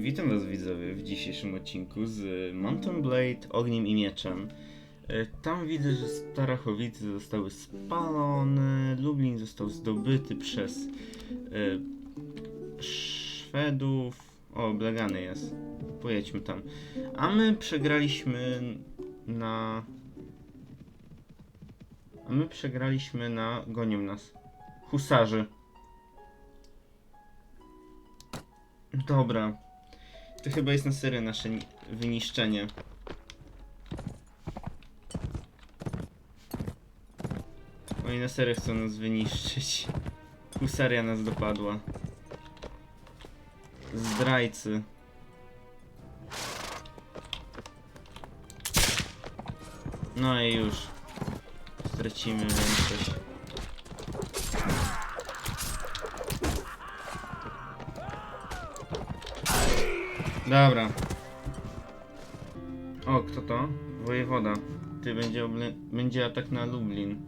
Witam was widzowie w dzisiejszym odcinku z Mountain Blade, Ogniem i Mieczem. E, Tam widzę, że Starachowice zostały spalone, Lublin został zdobyty przez e, Szwedów. O, Blegany jest. Pojedźmy tam. A my przegraliśmy na... A my przegraliśmy na... Gonią nas. Husarzy. Dobra. To chyba jest na serio nasze ni- wyniszczenie. Oni na serio chcą nas wyniszczyć. Husaria nas dopadła. Zdrajcy. No i już. Stracimy większość. Dobra. O, kto to? Wojewoda. Ty będzie, będzie atak na Lublin.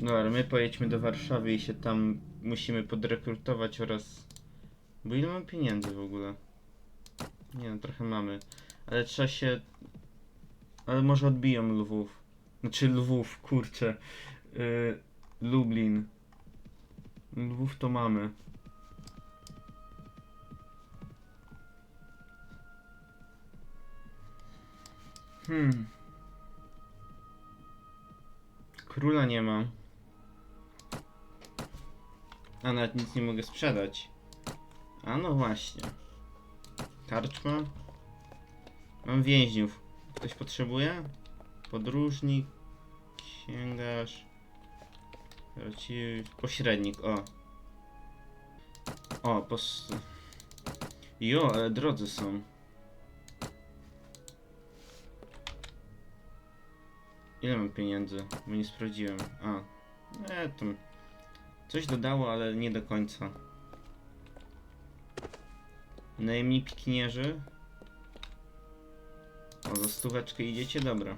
Dobra, my pojedźmy do Warszawy i się tam musimy podrekrutować oraz... Bo ile mam pieniędzy w ogóle? Nie no, trochę mamy. Ale trzeba się... Ale może odbiją Lwów. Znaczy Lwów, kurczę. Yy, Lublin. Lwów to mamy. Hmm. Króla nie ma. A nawet nic nie mogę sprzedać. A no właśnie. Karczma. Mam więźniów. Ktoś potrzebuje? Podróżnik. Księgarz. Pośrednik, o. O, pos... Jo, ale drodzy są. Ile mam pieniędzy? Bo nie sprawdziłem. A, nie, tam coś dodało, ale nie do końca. Najemni pikinierzy. O, za stóweczkę idziecie? Dobra.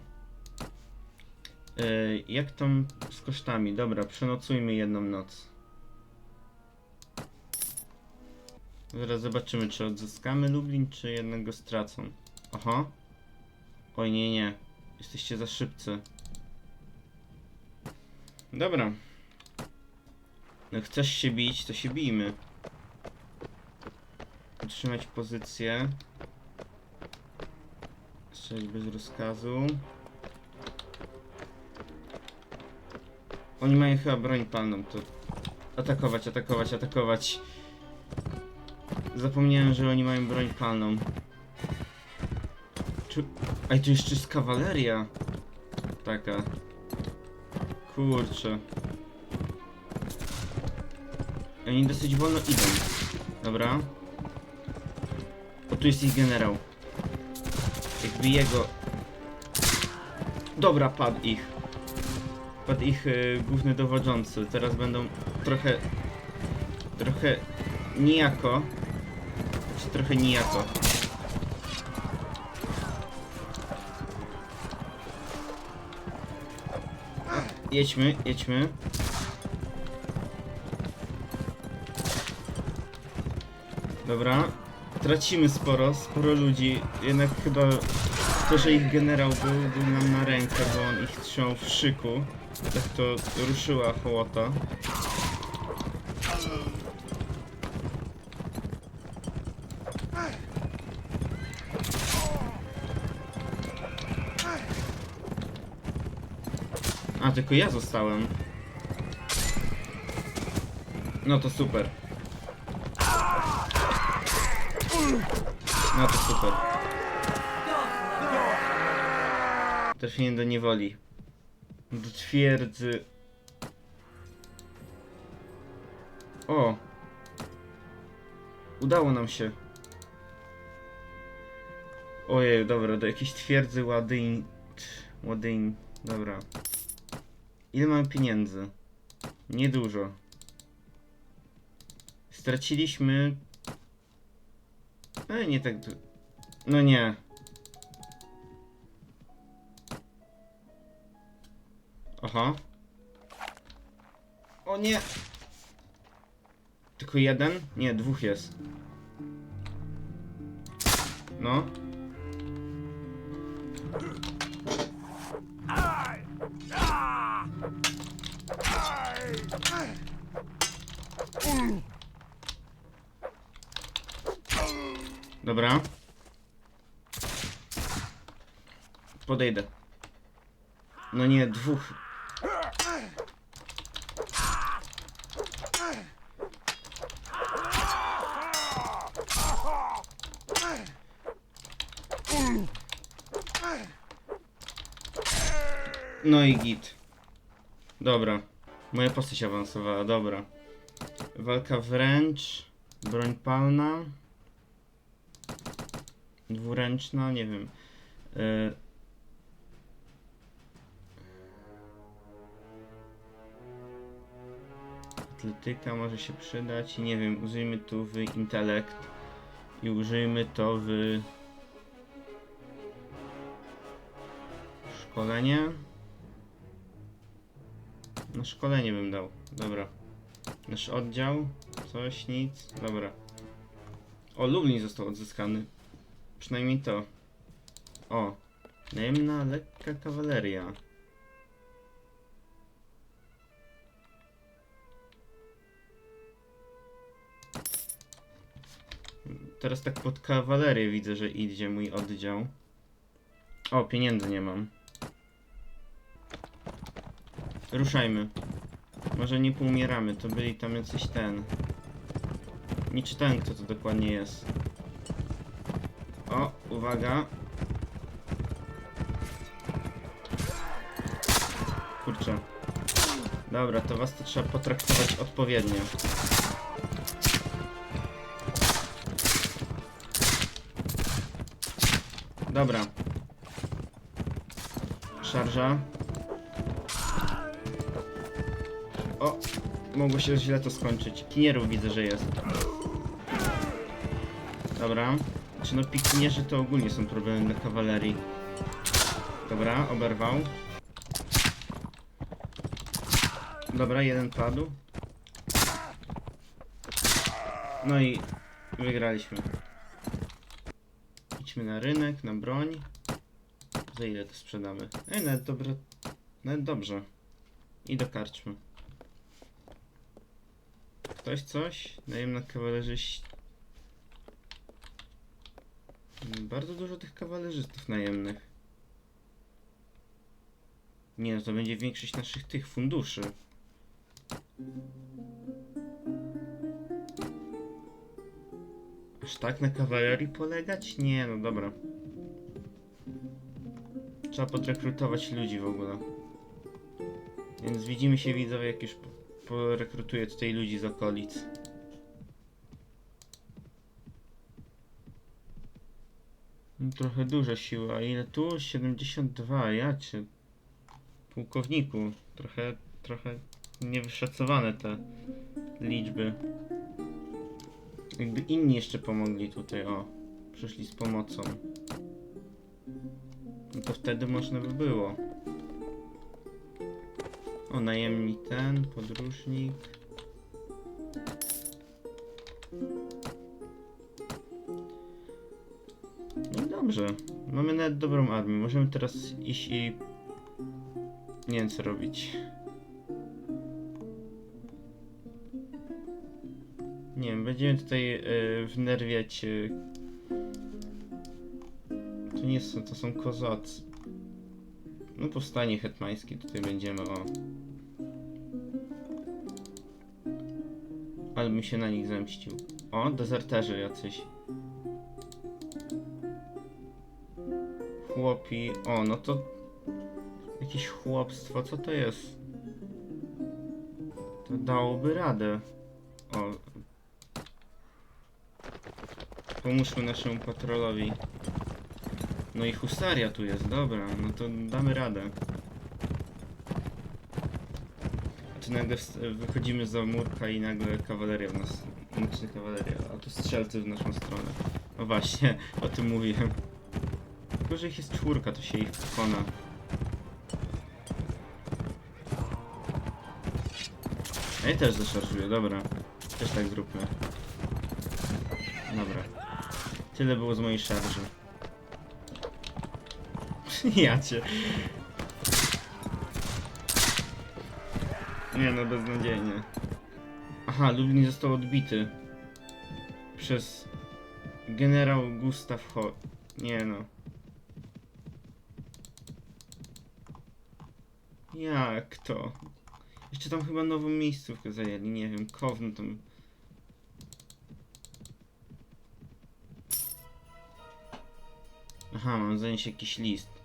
Yy, jak tam z kosztami? Dobra, przenocujmy jedną noc. Zaraz zobaczymy, czy odzyskamy Lublin, czy jednego stracą. Aha. Oj, nie, nie. Jesteście za szybcy. Dobra. No chcesz się bić, to się bijmy. Utrzymać pozycję. Strzelać bez rozkazu. Oni mają chyba broń palną, to... Atakować, atakować, atakować. Zapomniałem, że oni mają broń palną. Czy... Ej, tu jeszcze jest kawaleria. Taka. Kurczę. Oni dosyć wolno idą. Dobra. O, tu jest ich generał. Jakby jego... Dobra, padł ich. Padł ich y, główny dowodzący. Teraz będą trochę... Trochę... Nijako. Znaczy trochę nijako. Jedźmy, jedźmy. Dobra. Tracimy sporo, sporo ludzi. Jednak chyba to, że ich generał był, był nam na rękę, bo on ich trzymał w szyku. Tak to ruszyła hołota. Tylko ja zostałem. No to super. No to super. Trafienie do niewoli. Do twierdzy. O! Udało nam się. Ojej, dobra, do jakiejś twierdzy ładyń... Ładyń... Dobra. Ile mamy pieniędzy? Niedużo. Straciliśmy... Ale nie tak... No nie. Aha. O nie! Tylko jeden? Nie, dwóch jest. No. Dobra. Podejdę. No nie, dwóch. No i git. Dobra. Moja postać awansowała, dobra. Walka wręcz. Broń palna. Dwuręczna, nie wiem. E, Atletyka może się przydać. Nie wiem, użyjmy tu w intelekt. I użyjmy to w szkolenie. Na szkolenie bym dał. Dobra. Nasz oddział. Coś, nic. Dobra. O, Lublin został odzyskany. Przynajmniej to. O. Najemna lekka kawaleria. Teraz tak pod kawalerię widzę, że idzie mój oddział. O, pieniędzy nie mam. Ruszajmy. Może nie poumieramy, to byli tam jacyś ten. Nie czytałem kto to dokładnie jest. O, uwaga. Kurczę. Dobra, to was to trzeba potraktować odpowiednio. Dobra. Szarża. Mogło się źle to skończyć. Kinierów widzę, że jest. Dobra. Czy no pikinierzy to ogólnie są problemy dla kawalerii. Dobra, oberwał. Dobra, jeden padł. No i wygraliśmy. Idźmy na rynek, na broń. Za ile to sprzedamy? Ej, nawet dobre... Nawet dobrze. I do karczmy. Ktoś coś? Najemna kawalerzyści. Bardzo dużo tych kawalerzystów najemnych. Nie, no to będzie większość naszych tych funduszy. Aż tak na kawalerii polegać? Nie, no dobra. Trzeba podrekrutować ludzi w ogóle. Więc widzimy się widzowie, jak już porekrutuję tutaj ludzi z okolic. No, trochę duża siła. Ile tu? 72, ja cię. Pułkowniku. Trochę, trochę niewyszacowane te liczby. Jakby inni jeszcze pomogli tutaj, o. Przyszli z pomocą. No to wtedy można by było. O, najemnik ten, podróżnik. No dobrze. Mamy nawet dobrą armię. Możemy teraz iść i... Nie wiem co robić. Nie wiem, będziemy tutaj e, wnerwiać... E, to nie są, to są kozacy. No powstanie hetmańskie tutaj będziemy, o. Ale bym się na nich zemścił. O, dezerterzy jacyś. Chłopi, o, no to... Jakieś chłopstwo, co to jest? To dałoby radę. O. Pomóżmy naszemu patrolowi. No i husaria tu jest, dobra, no to damy radę. Tu nagle wychodzimy za murka i nagle kawaleria w nas... Znaczy kawaleria, a tu strzelcy w naszą stronę. No właśnie, o tym mówiłem. Tylko, że ich jest czwórka, to się ich pokona. Ja też zaszarżuję, dobra. Też tak zróbmy. Dobra. Tyle było z mojej szarży. Ja cię. Nie no, beznadziejnie. Aha, Lublin został odbity. Przez generał Gustav Ho... Nie no. Jak to? Jeszcze tam chyba nową miejscówkę zajęli, nie wiem, Kowno tam... Aha, mam zanieść jakiś list.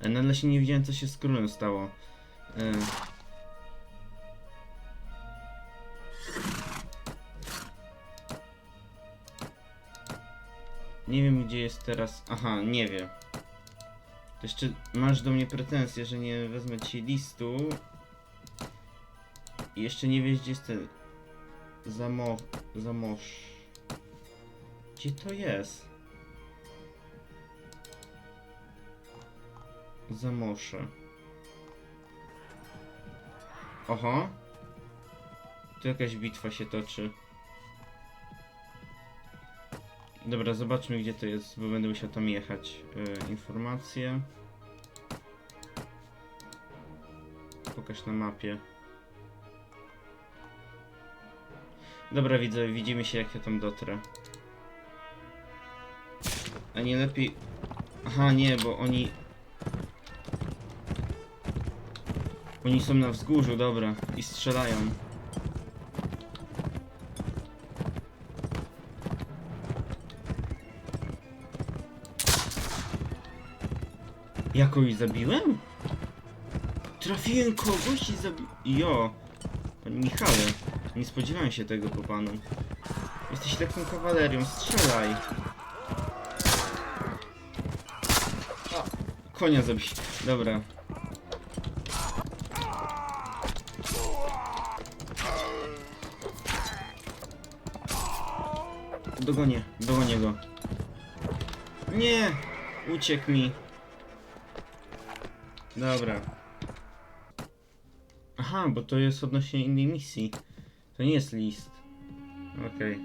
Nadal się nie widziałem, co się z królem stało. E... Nie wiem, gdzie jest teraz... Aha, nie wiem. To jeszcze masz do mnie pretensje, że nie wezmę ci listu. I jeszcze nie wiesz, gdzie jest ten... Zamo... Zamosz... Gdzie to jest? Zamosze. Oho. Tu jakaś bitwa się toczy. Dobra, zobaczmy gdzie to jest, bo będę musiał tam jechać. Yy, informacje. Pokaż na mapie. Dobra, widzę, widzimy się jak ja tam dotrę. A nie lepiej... Aha, nie, bo oni... Oni są na wzgórzu, dobra, i strzelają. Jakoś zabiłem? Trafiłem kogoś i zabiłem... Jo! Panie Michale, nie spodziewałem się tego po panu. Jesteś taką kawalerią, strzelaj! Konia zabić. Dobra. Dogonię, dogonię go. Nie! Uciekł mi. Dobra. Aha, bo to jest odnośnie innej misji. To nie jest list. Okej.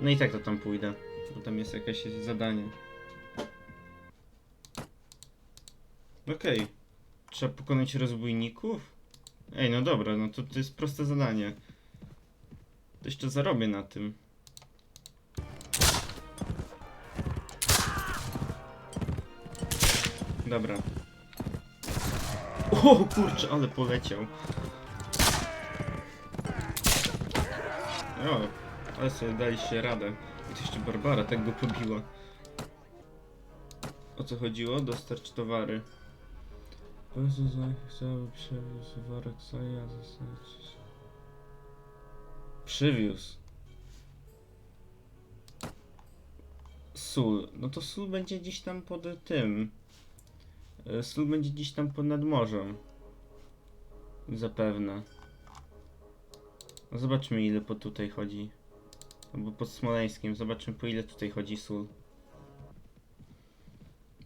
No i tak to tam pójdę. Bo tam jest jakieś zadanie. Okej. Trzeba pokonać rozbójników? Ej, no dobra, no to, to jest proste zadanie. To jeszcze zarobię na tym. Dobra. O kurczę, ale poleciał. O, ale sobie daliście radę. I to jeszcze Barbara tak go pobiła. O co chodziło? Dostarcz towary. Jezu, chciałby przewiózł worek soli, a zostać... Przywiózł. Sól. No to sól będzie gdzieś tam pod tym. E, Sól będzie gdzieś tam pod nad morzem. Zapewne. No Zobaczmy ile po tutaj chodzi. Albo pod Smoleńskiem. Zobaczmy po ile tutaj chodzi sól.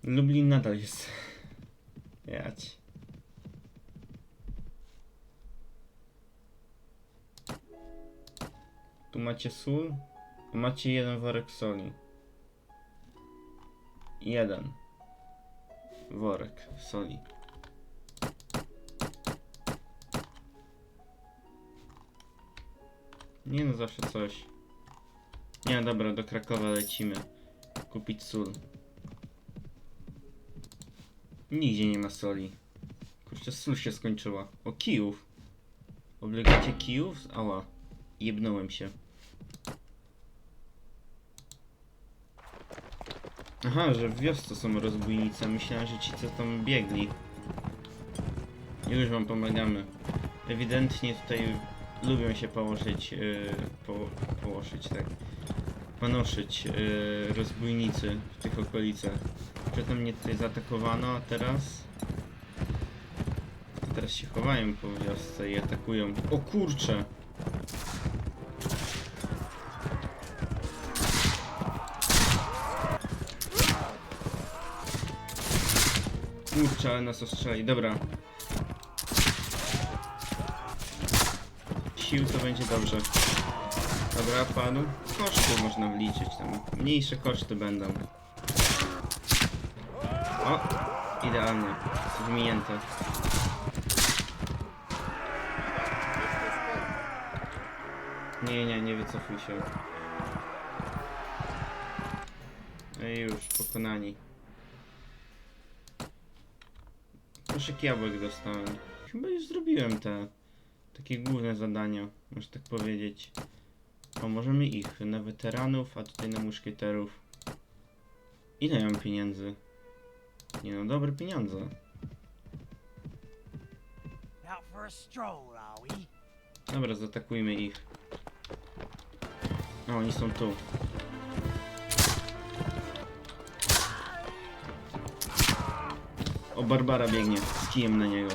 Lublin nadal jest. Jać. Tu macie sól. Macie jeden worek soli. Jeden worek soli. Nie no, zawsze coś. Nie, dobra, do Krakowa lecimy. Kupić sól. Nigdzie nie ma soli. Kurczę, sól się skończyła. O, Kijów. Oblegacie Kijów? Ała. Jebnąłem się. Aha, że w wiosce są rozbójnice. Myślałem, że ci co tam biegli. Już wam pomagamy. Ewidentnie tutaj lubią się położyć, yy, po, położyć, tak. Panoszyć yy, rozbójnicy w tych okolicach. Przedtem mnie tutaj zaatakowano, a teraz... A teraz się chowają po wiosce i atakują. O kurcze! Kurczę, ale nas ostrzeli. Dobra. Sił to będzie dobrze. Dobra, padł. Koszty można wliczyć tam. Mniejsze koszty będą. O! Idealnie. Wymienięte. Nie, nie, nie wycofuj się. No i już, pokonani. Koszyk jabłek dostałem. Chyba już zrobiłem te takie główne zadania, można tak powiedzieć. O, możemy ich na weteranów, a tutaj na muszkieterów. Ile mam pieniędzy? Nie no, dobre pieniądze. Dobra, zaatakujmy ich. A, oni są tu. O, Barbara biegnie kijem na niego.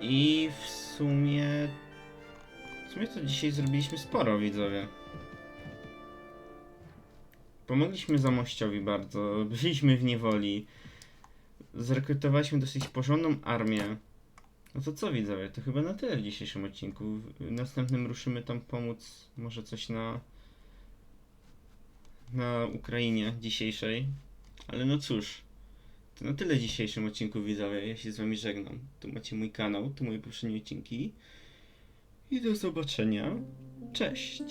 I w sumie... W sumie to dzisiaj zrobiliśmy sporo, widzowie. Pomogliśmy Zamościowi bardzo, byliśmy w niewoli. Zrekrutowaliśmy dosyć porządną armię. No to co widzowie, to chyba na tyle w dzisiejszym odcinku. W następnym ruszymy tam pomóc może coś na na Ukrainie dzisiejszej. Ale no cóż, to na tyle w dzisiejszym odcinku widzowie. Ja się z wami żegnam. Tu macie mój kanał, tu moje poprzednie odcinki. I do zobaczenia. Cześć!